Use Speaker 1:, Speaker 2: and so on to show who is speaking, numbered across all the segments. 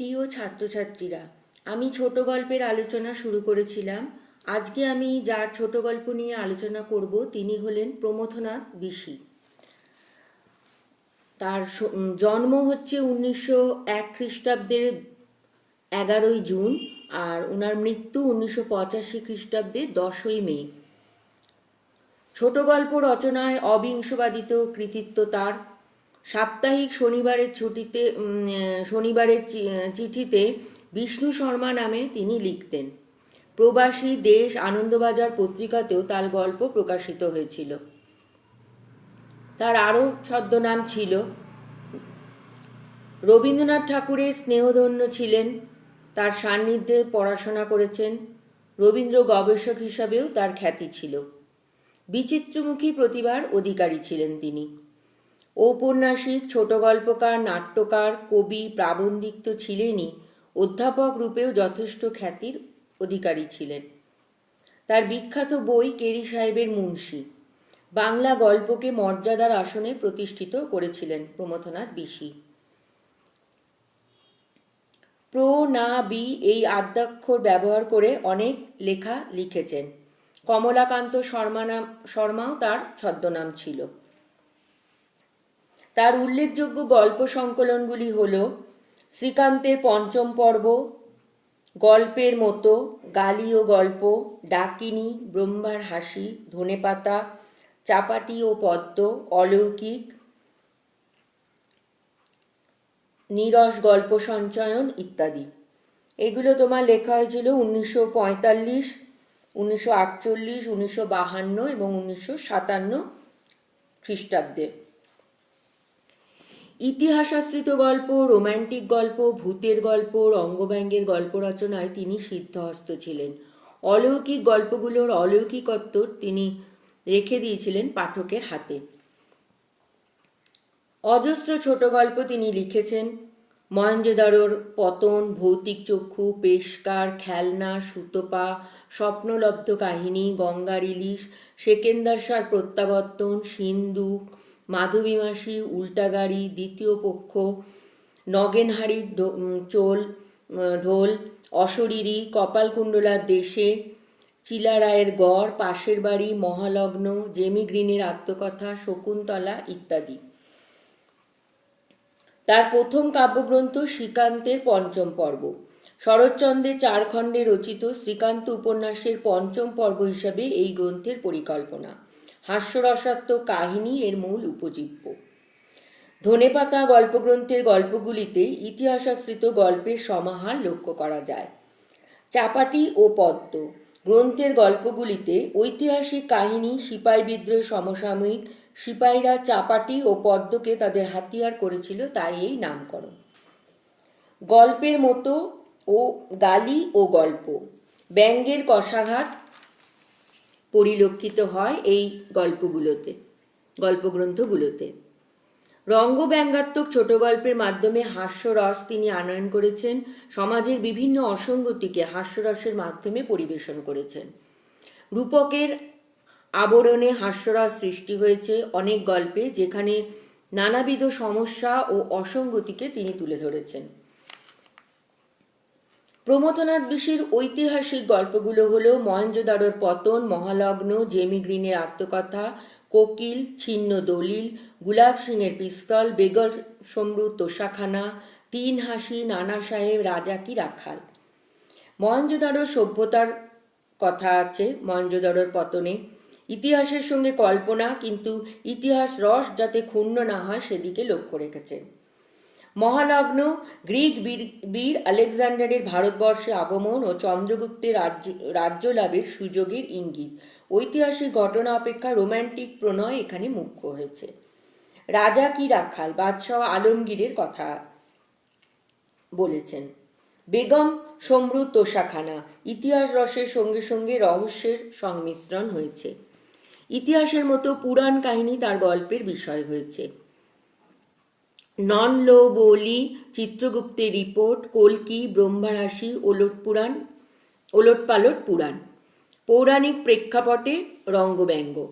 Speaker 1: প্রিয় ছাত্রছাত্রীরা, আমি ছোট গল্পের আলোচনা শুরু করেছিলাম। আজকে আমি যার ছোট গল্প নিয়ে আলোচনা করব তিনি হলেন প্রমথনাথ বিশি তার জন্ম হচ্ছে উনিশশো এক খ্রিস্টাব্দের এগারোই জুন আর ওনার মৃত্যু উনিশশো পঁচাশি খ্রিস্টাব্দে দশই মে। ছোট গল্প রচনায় অবিংশবাদিত কৃতিত্ব তার। সাপ্তাহিক শনিবারের ছুটিতে শনিবারের চিঠিতে বিষ্ণু শর্মা নামে তিনি লিখতেন। প্রবাসী দেশ আনন্দবাজার পত্রিকাতেও তার গল্প প্রকাশিত হয়েছিল। তার আরও ছদ্মনাম ছিল, রবীন্দ্রনাথ ঠাকুরের স্নেহধন্য ছিলেন, তার সান্নিধ্যে পড়াশোনা করেছেন, রবীন্দ্র গবেষক হিসাবেও তার খ্যাতি ছিল। বিচিত্রমুখী প্রতিভার অধিকারী ছিলেন তিনি। ঔপন্যাসিক, ছোট গল্পকার, নাট্যকার, কবি, প্রাবন্ধিক তো ছিলেনই। অধ্যাপক রূপেও যথেষ্ট খ্যাতির অধিকারী ছিলেন। তার বিখ্যাত বই কেরি সাহেবের মুন্সি। বাংলা গল্পকে মর্যাদার আসনে প্রতিষ্ঠিত করেছিলেন প্রমথনাথ বিশি। প্র না বি এই আদ্যাক্ষর ব্যবহার করে অনেক লেখা লিখেছেন। কমলাকান্ত শর্মা নাম, শর্মাও তার ছদ্মনাম ছিল। তার উল্লেখযোগ্য গল্প সংকলনগুলি হল শ্রীকান্তের পঞ্চম পর্ব, গল্পের মতো, গালি ও গল্প, ডাকিনী, ব্রহ্মার হাসি, ধনেপাতা, চাপাটি ও পদ্ম, অলৌকিক, নিরস গল্প সঞ্চয়ন ইত্যাদি। এগুলো তোমার লেখা হয়েছিল উনিশশো পঁয়তাল্লিশ, উনিশশো আটচল্লিশ, উনিশশো বাহান্ন এবং উনিশশো সাতান্ন খ্রিস্টাব্দে। ইতিহাসাশ্রিত গল্প, রোম্যান্টিক গল্প, ভূতের গল্প, রঙ্গব্যঙ্গের গল্প রচনায় তিনি সিদ্ধহস্ত ছিলেন। অলৌকিক গল্পগুলোর অলৌকিকত্ব তিনি রেখে দিয়েছিলেন পাঠকের হাতে। অজস্র ছোট গল্প তিনি লিখেছেন। মহেঞ্জোদারোর পতন, ভৌতিক চক্ষু, পেশকার, খেলনা, সুতপা, স্বপ্নলব্ধ কাহিনী, গঙ্গার ইলিশ, সেকেন্দার সার প্রত্যাবর্তন, সিন্ধু মাধবীমাসি উল্টাগাড়ি দ্বিতীয় পক্ষ নগেনহারির চোল ঢোল, অশরীরী কপালকুণ্ডলার দেশে, চিলারায়ের গড়, পাশের বাড়ি, মহালগ্ন জেমি গ্রিনের আত্মকথা, শকুন্তলা ইত্যাদি। তার প্রথম কাব্যগ্রন্থ শ্রীকান্তের পঞ্চম পর্ব। শরৎচন্দ্রের চার খণ্ডে রচিত শ্রীকান্ত উপন্যাসের পঞ্চম পর্ব হিসাবে এই গ্রন্থের পরিকল্পনা। হাস্যরসাত্মক কাহিনী এর মূল উপজীব্য। ধনেপাতা গল্পগ্রন্থের গল্পগুলিতে ইতিহাসাশ্রিত গল্পের সমাহার লক্ষ্য করা যায়। চাপাটি ও পদ্ম গ্রন্থের গল্পগুলিতে ঐতিহাসিক কাহিনী, সিপাই বিদ্রোহ সমসাময়িক সিপাহীরা চাপাটি ও পদ্মকে তাদের হাতিয়ার করেছিল তাই এই নামকরণ। গল্পের মতো ও গালি ও গল্প। ব্যঙ্গের কষাঘাত পরিলক্ষিত হয় এই গল্পগুলোতে, গল্পগ্রন্থগুলোতে। রঙ্গব্যঙ্গাত্মক ছোট গল্পের মাধ্যমে হাস্যরস তিনি আনয়ন করেছেন, সমাজের বিভিন্ন অসঙ্গতিকে হাস্যরসের মাধ্যমে পরিবেশন করেছেন। রূপকের আবরণে হাস্যরস সৃষ্টি হয়েছে অনেক গল্পে, যেখানে নানাবিধ সমস্যা ও অসঙ্গতিকে তিনি তুলে ধরেছেন। প্রমথনাথ বিশির ঐতিহাসিক গল্পগুলো হলো মহেঞ্জোদারোর পতন, মহালগ্ন, জেমি গ্রিনের আত্মকথা, কোকিল, ছিন্ন দলিল, গুলাব সিংয়ের পিস্তল, বেগল সমরু তোষাখানা, তিন হাসি, নানা সাহেব, রাজা কি রাখাল। মহেঞ্জোদারোর সভ্যতার কথা আছে মহেঞ্জোদারোর পতনে। ইতিহাসের সঙ্গে কল্পনা, কিন্তু ইতিহাস রস যাতে ক্ষুণ্ণ না হয় সেদিকে লক্ষ্য রেখেছেন মহালগ্ন, গ্রিক বীর বীর আলেকজান্ডারের ভারতবর্ষে আগমন ও চন্দ্রগুপ্তের রাজ্য রাজ্য লাভের সুযোগের ইঙ্গিত। ঐতিহাসিক ঘটনা অপেক্ষা রোম্যান্টিক প্রণয় এখানে মুখ্য হয়েছে। রাজা কি রাখাল? বাদশাহ আলমগীরের কথা বলেছেন। বেগম সমরু তোষাখানা, ইতিহাস রসের সঙ্গে সঙ্গে রহস্যের সংমিশ্রণ হয়েছে। ইতিহাসের মতো পুরাণ কাহিনী তার গল্পের বিষয় হয়েছে। নন লো বলি চিত্রগুপ্তের রিপোর্ট, কলকি, ব্রহ্মারাশি, ওলট পুরাণ, ওলট পালট পুরাণ। পৌরাণিক প্রেক্ষাপটে রঙ্গব্যঙ্গ।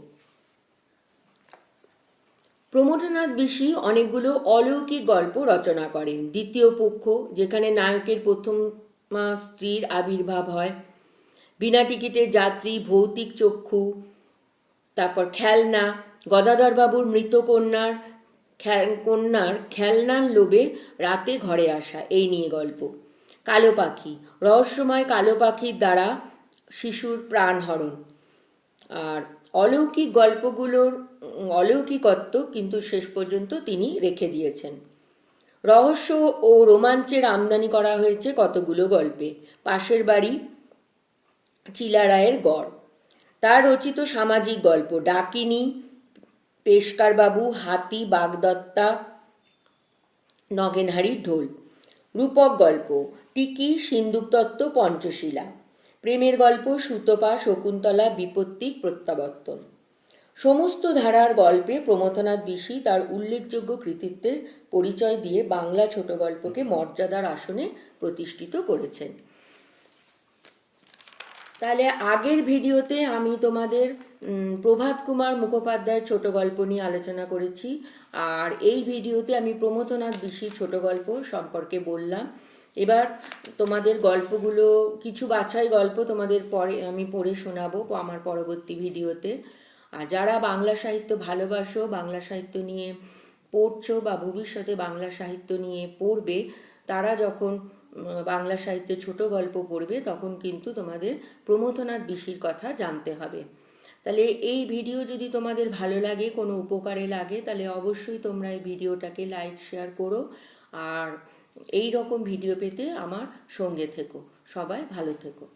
Speaker 1: প্রমথনাথ বিশি অনেকগুলো অলৌকিক গল্প রচনা করেন। দ্বিতীয় পক্ষ, যেখানে নায়কের প্রথম মা স্ত্রীর আবির্ভাব হয়। বিনা টিকিটে যাত্রী, ভৌতিক চক্ষু, তারপর খেলনা, গদাধরবাবুর মৃত কন্যার খেলনার লোভে রাতে ঘরে আসা, এই নিয়ে গল্প। কালো পাখি, রহস্যময় কালো পাখির দ্বারা শিশুর প্রাণহরণ আর অলৌকিক গল্পগুলোর অলৌকিকত্ব কিন্তু শেষ পর্যন্ত তিনি রেখে দিয়েছেন। রহস্য ও রোমাঞ্চের আমদানি করা হয়েছে কতগুলো গল্পে। পাশের বাড়ি, চিলারায়ের গড়। তার রচিত সামাজিক গল্প, ডাকিনী পেশকারবাবু, হাতি, বাগদত্তা নগেনহারির ঢোল। রূপক গল্প, টিকি, সিন্দুক তত্ত্ব, পঞ্চশীলা। প্রেমের গল্প, সুতপা, শকুন্তলা বিপত্তিক প্রত্যাবর্তন। সমস্ত ধারার গল্পে প্রমথনাথ বিশি তার উল্লেখযোগ্য কৃতিত্বের পরিচয় দিয়ে বাংলা ছোট গল্পকে মর্যাদার আসনে প্রতিষ্ঠিত করেছেন। তাহলে আগের ভিডিওতে আমি তোমাদের প্রভাত কুমার মুখোপাধ্যায়ের ছোট গল্প নিয়ে আলোচনা করেছি। আর এই ভিডিওতে আমি প্রমথনাথ বিশির ছোট গল্প সম্পর্কে বললাম। এবার তোমাদের গল্পগুলো, কিছু বাছাই গল্প তোমাদের পরে আমি পড়ে শোনাবো আমার পরবর্তী ভিডিওতে। আর যারা বাংলা সাহিত্য ভালোবাসো, বাংলা সাহিত্য নিয়ে পড়ছো বা ভবিষ্যতে বাংলা সাহিত্য নিয়ে পড়বে, তারা যখন বাংলা সাহিত্যে ছোট গল্প পড়বে, তখন কিন্তু তোমাদের প্রমথনাথ বিশির কথা জানতে হবে। তাহলে এই ভিডিও যদি তোমাদের ভালো লাগে, কোনো উপকারে লাগে, তাহলে অবশ্যই তোমরা এই ভিডিওটাকে লাইক শেয়ার করো, আর এই রকম ভিডিও পেতে আমার সঙ্গে থেকো। সবাই ভালো থেকো।